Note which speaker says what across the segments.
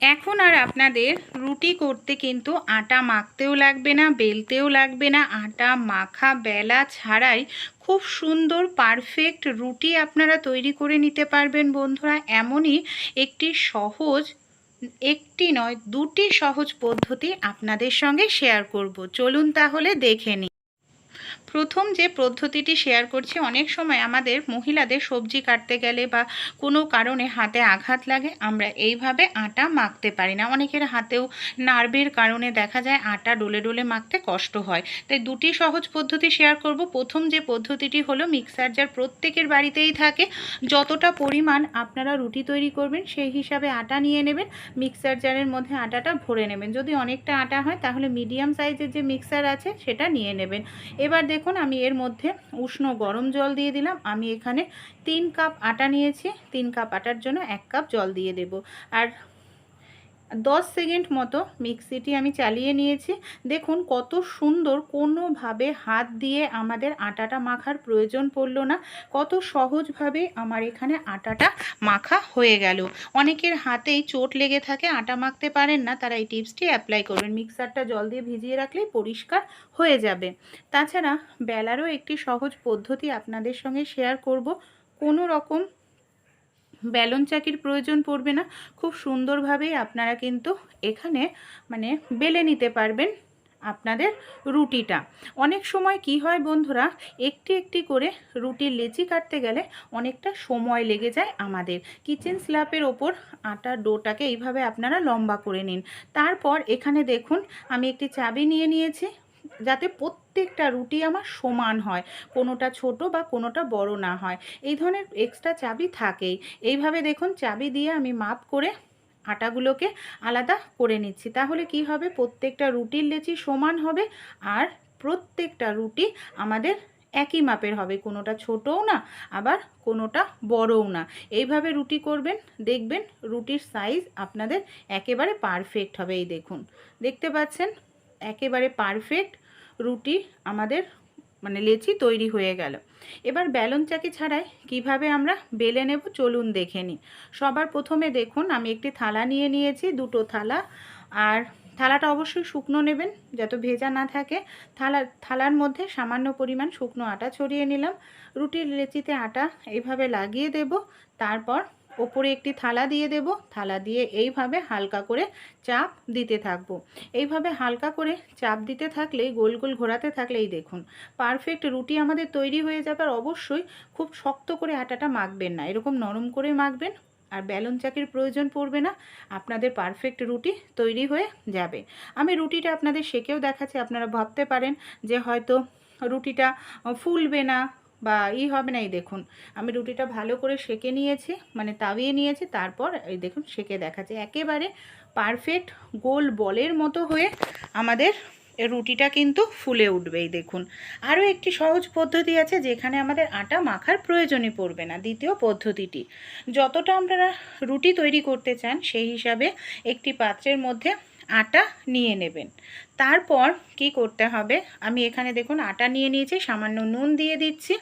Speaker 1: এখন আর আপনাদের রুটি করতে কিন্তু আটা মাখতেও লাগবে না, বেলতেও লাগবে না। আটা মাখা বেলা ছাড়াই খুব সুন্দর পারফেক্ট রুটি আপনারা তৈরি করে নিতে পারবেন বন্ধুরা। এমনই একটি সহজ, একটি নয়, দুটি সহজ পদ্ধতি আপনাদের সঙ্গে শেয়ার করব। চলুন তাহলে দেখে নিই। প্রথম যে পদ্ধতিটি শেয়ার করছি, অনেক সময় আমাদের মহিলাদের সবজি কাটতে গেলে বা কোনো কারণে হাতে আঘাত লাগে, আমরা এইভাবে আটা মাখতে পারি না। অনেকের হাতেও নার্ভের কারণে দেখা যায় আটা ডলে ডলে মাখতে কষ্ট হয়। তাই দুটি সহজ পদ্ধতি শেয়ার করব। প্রথম যে পদ্ধতিটি হলো মিক্সার জার প্রত্যেকের বাড়িতেই থাকে। যতটা পরিমাণ আপনারা রুটি তৈরি করবেন, সেই হিসাবে আটা নিয়ে নেবেন। মিক্সার জারের মধ্যে আটাটা ভরে নেবেন। যদি অনেকটা আটা হয়, তাহলে মিডিয়াম সাইজের যে মিক্সার আছে, সেটা নিয়ে নেবেন। এবার দেখুন, আমি এর মধ্যে উষ্ণ গরম জল দিয়ে দিলাম। আমি এখানে তিন কাপ আটা নিয়েছি। তিন কাপ আটার জন্য এক কাপ জল দিয়ে দেব। আর দশ সেকেন্ড মতো মিক্সিটি আমি চালিয়ে নিয়েছি। দেখুন কত সুন্দর কোনোভাবে হাত দিয়ে আমাদের আটাটা মাখার প্রয়োজন পড়ল না। কত সহজভাবে আমার এখানে আটাটা মাখা হয়ে গেল। অনেকের হাতেই চোট লেগে থাকে, আটা মাখতে পারেন না, তারা এই টিপসটি অ্যাপ্লাই করবেন। মিক্সারটা জল দিয়ে ভিজিয়ে রাখলেই পরিষ্কার হয়ে যাবে। তাছাড়া বেলারও একটি সহজ পদ্ধতি আপনাদের সঙ্গে শেয়ার করব। কোনো রকম ব্যালন চাকির প্রয়োজন পড়বে না। খুব সুন্দরভাবেই আপনারা কিন্তু এখানে মানে বেলে নিতে পারবেন আপনাদের রুটিটা। অনেক সময় কি হয় বন্ধুরা, একটি একটি করে রুটির লেচি কাটতে গেলে অনেকটা সময় লেগে যায় আমাদের। কিচেন স্ল্যাপের ওপর আটার ডোটাকে এইভাবে আপনারা লম্বা করে নিন। তারপর এখানে দেখুন, আমি একটি চাবি নিয়ে নিয়েছি। যাতে প্রত্যেকটা রুটি আমার সমান হয়, কোনোটা ছোট বা কোনোটা বড় না হয়। এই ধরনের এক্সট্রা চাবি থাকেই। এইভাবে দেখুন, চাবি দিয়ে আমি মাপ করে আটাগুলোকে আলাদা করে নিচ্ছি। তাহলে কি হবে? প্রত্যেকটা রুটির লেচি সমান হবে আর প্রত্যেকটা রুটি আমাদের একই মাপের হবে। কোনোটা ছোটও না, আবার কোনোটা বড়ও না। এইভাবে রুটি করবেন, দেখবেন রুটির সাইজ আপনাদের একেবারে পারফেক্ট হবে। এই দেখুন, দেখতে পাচ্ছেন? একেবারে পারফেক্ট রুটি আমাদের মানে লেচি তৈরি হয়ে গেল। এবার ব্যালন চাকি ছাড়াই কীভাবে আমরা বেলে নেব চলুন দেখে নিই। সবার প্রথমে দেখুন, আমি একটি থালা নিয়ে নিয়েছি, দুটো থালা। আর থালাটা অবশ্যই শুকনো নেবেন, যত ভেজা না থাকে। থালা, থালার মধ্যে সামান্য পরিমাণ শুকনো আটা ছড়িয়ে নিলাম। রুটির লেচিতে আটা এইভাবে লাগিয়ে দেব। তারপর ওপরে একটি থালা দিয়ে দেব। থালা দিয়ে এইভাবে হালকা করে চাপ দিতে থাকব। এইভাবে হালকা করে চাপ দিতে থাকলে, গোল গোল ঘোরাতে থাকলেই দেখুন পারফেক্ট রুটি আমাদের তৈরি হয়ে যাবে আর অবশ্যই খুব শক্ত করে আটাটা মাখবেন না। এরকম নরম করে মাখবেন আর ব্যালন চাকির প্রয়োজন পড়বে না। আপনাদের পারফেক্ট রুটি তৈরি হয়ে যাবে। আমি রুটিটা আপনাদের সেকেও দেখাচ্ছি, আপনারা ভাবতে পারেন যে হয়তো রুটিটা ফুলবে না বা ই হবে না, এই দেখুন, আমি রুটিটা ভালো করে সেকে নিয়েছি মানে তাবিয়ে নিয়েছি, তারপর এই দেখুন সেকে দেখাচ্ছে। একেবারে পারফেক্ট গোল বলের মতো হয়ে আমাদের রুটিটা কিন্তু ফুলে উঠবে, এই দেখুন। আরও একটি সহজ পদ্ধতি আছে, যেখানে আমাদের আটা মাখার প্রয়োজনই পড়বে না, দ্বিতীয় পদ্ধতিটি। যতটা আপনারা রুটি তৈরি করতে চান, সেই হিসাবে একটি পাত্রের মধ্যে আটা নিয়ে নেবেন। তারপর কি করতে হবে? আমি এখানে দেখুন আটা নিয়ে নিয়েছি, সামান্য নুন দিয়ে দিচ্ছি।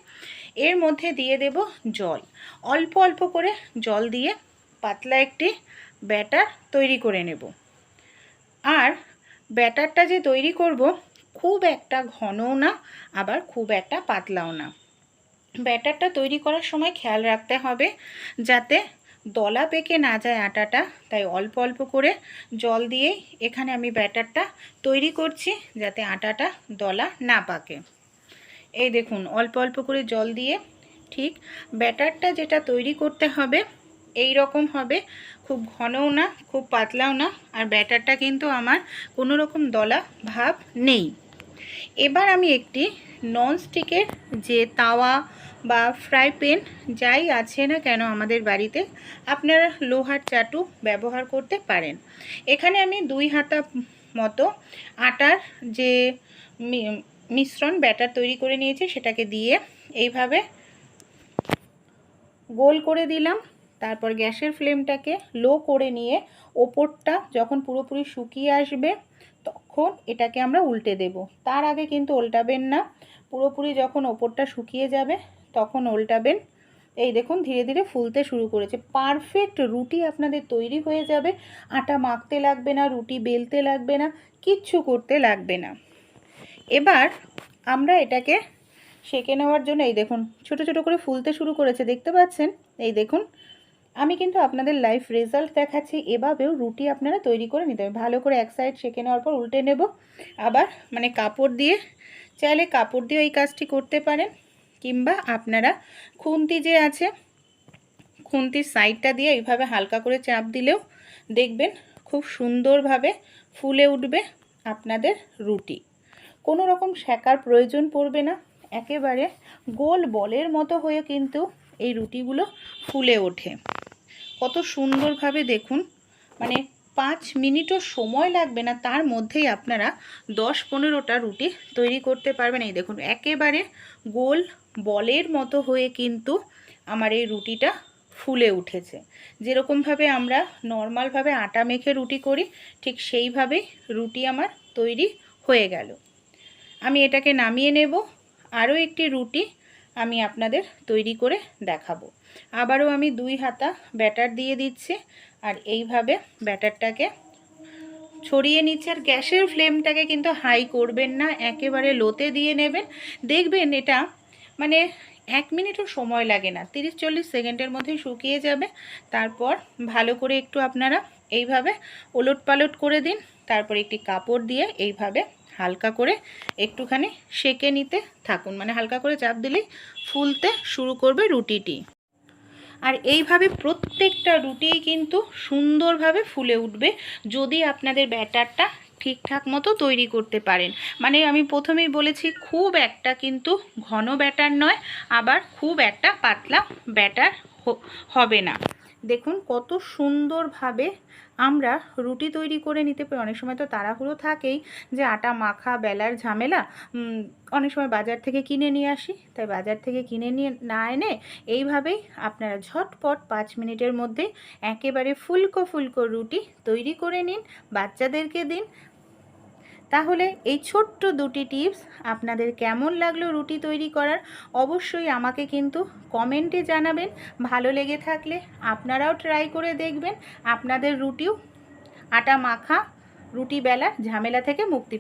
Speaker 1: এর মধ্যে দিয়ে দেব জল। অল্প অল্প করে জল দিয়ে পাতলা একটি ব্যাটার তৈরি করে নেব। আর ব্যাটারটা যে তৈরি করব খুব একটা ঘনও না, আবার খুব একটা পাতলাও না। ব্যাটারটা তৈরি করার সময় খেয়াল রাখতে হবে যাতে দলা পেকে না যায় আটাটা, তাই অল্প অল্প করে জল দিয়েই এখানে আমি ব্যাটারটা তৈরি করছি যাতে আটাটা দলা না পাকে। এই দেখুন, অল্প অল্প করে জল দিয়ে ঠিক ব্যাটারটা যেটা তৈরি করতে হবে এই রকম হবে, খুব ঘনও না, খুব পাতলাও না, আর ব্যাটারটা কিন্তু আমার কোনো রকম দলা ভাব নেই। এবার আমি একটি ননস্টিকের যে তাওয়া বা ফ্রাই প্যান যাই আছে না কেন আমাদের বাড়িতে, আপনারা লোহার চাটু ব্যবহার করতে পারেন। এখানে আমি দুই হাতা মতো আটার যে মিশ্রণ, ব্যাটার তৈরি করে নিয়েছি, সেটাকে দিয়ে এইভাবে গোল করে দিলাম। তারপর গ্যাসের ফ্লেমটাকে লো করে নিয়ে ওপরটা যখন পুরোপুরি শুকিয়ে আসবে, তখন এটাকে আমরা উল্টে দেব। তার আগে কিন্তু উল্টাবেন না। পুরোপুরি যখন ওপরটা শুকিয়ে যাবে, তখন উল্টাবেন এই দেখুন, ধীরে ধীরে ফুলতে শুরু করেছে। পারফেক্ট রুটি আপনাদের তৈরি হয়ে যাবে। আটা মাখতে লাগবে না, রুটি বেলতে লাগবে না, কিচ্ছু করতে লাগবে না। এবার আমরা এটাকে সেঁকে নেওয়ার জন্য, এই দেখুন, ছোট ছোট করে ফুলতে শুরু করেছে। দেখতে পাচ্ছেন? এই দেখুন আমি কিন্তু আপনাদের লাইফ রেজাল্ট দেখাচ্ছি, এভাবেও রুটি আপনারা তৈরি করে নিতে হবে। ভালো করে এক সাইড সেঁকে নেওয়ার পর উল্টে নেব। আবার মানে কাপড় দিয়ে, চাইলে কাপড় দিয়ে এই কাজটি করতে পারেন। কিংবা আপনারা খুন্তি যে আছে, খুন্তির সাইডটা দিয়ে এইভাবে হালকা করে চাপ দিলেও দেখবেন খুব সুন্দরভাবে ফুলে উঠবে আপনাদের রুটি। কোনো রকম শেখার প্রয়োজন পড়বে না। একেবারে গোল বলের মতো হয়ে কিন্তু এই রুটিগুলো ফুলে ওঠে। কত সুন্দরভাবে দেখুন মানে পাঁচ মিনিটও সময় লাগবে না, তার মধ্যেই আপনারা দশ পনেরোটা রুটি তৈরি করতে পারবেন। এই দেখুন, একেবারে গোল বলের মতো হয়ে কিন্তু আমার এই রুটিটা ফুলে উঠেছে। যেরকমভাবে আমরা নর্মালভাবে আটা মেখে রুটি করি, ঠিক সেইভাবেই রুটি আমার তৈরি হয়ে গেল। আমি এটাকে নামিয়ে নেব। আরও একটি রুটি আমি আপনাদের তৈরি করে দেখাবো। আবারও আমি দুই হাতা ব্যাটার দিয়ে দিচ্ছি আর এইভাবে ব্যাটারটাকে ছড়িয়ে নিচ্ছে। আর গ্যাসের ফ্লেমটাকে কিন্তু হাই করবেন না, একেবারে লোতে দিয়ে নেবেন। দেখবেন এটা মানে এক মিনিটও সময় লাগে না, তিরিশ চল্লিশ সেকেন্ডের মধ্যেই শুকিয়ে যাবে। তারপর ভালো করে একটু আপনারা এইভাবে ওলট পালট করে দিন। তারপর একটি কাপড় দিয়ে এইভাবে হালকা করে একটুখানি সেকে নিতে থাকুন। মানে হালকা করে চাপ দিলেই ফুলতে শুরু করবে রুটিটি। আর এইভাবে প্রত্যেকটা রুটিই কিন্তু সুন্দরভাবে ফুলে উঠবে যদি আপনাদের ব্যাটারটা ঠিকঠাক মতো তৈরি করতে পারেন। মানে আমি প্রথমেই বলেছি, খুব একটা কিন্তু ঘন ব্যাটার নয়, আবার খুব একটা পাতলা ব্যাটার হবে না। দেখুন কত সুন্দরভাবে আমরা রুটি তৈরি করে নিতে পারি। অনেক সময় তো তাড়াহুড়ো থাকেই যে আটা মাখা, বেলার ঝামেলা অনেক সময় বাজার থেকে কিনে নিয়ে আসি। তাই বাজার থেকে কিনে নিয়ে, না এনে এইভাবেই আপনারা ঝটপট পাঁচ মিনিটের মধ্যে একেবারে ফুলকো ফুলকো রুটি তৈরি করে নিন। বাচ্চাদেরকে দিন তাহলে এই ছোট্ট দুটি টিপস আপনাদের কেমন লাগল রুটি তৈরি করার অবশ্যই আমাকে কিন্তু কমেন্টে জানাবেন। ভালো লেগে থাকলে আপনারাও ট্রাই করে দেখবেন। আপনাদের রুটিও আটা মাখা, রুটি বেলা ঝামেলা থেকে মুক্তি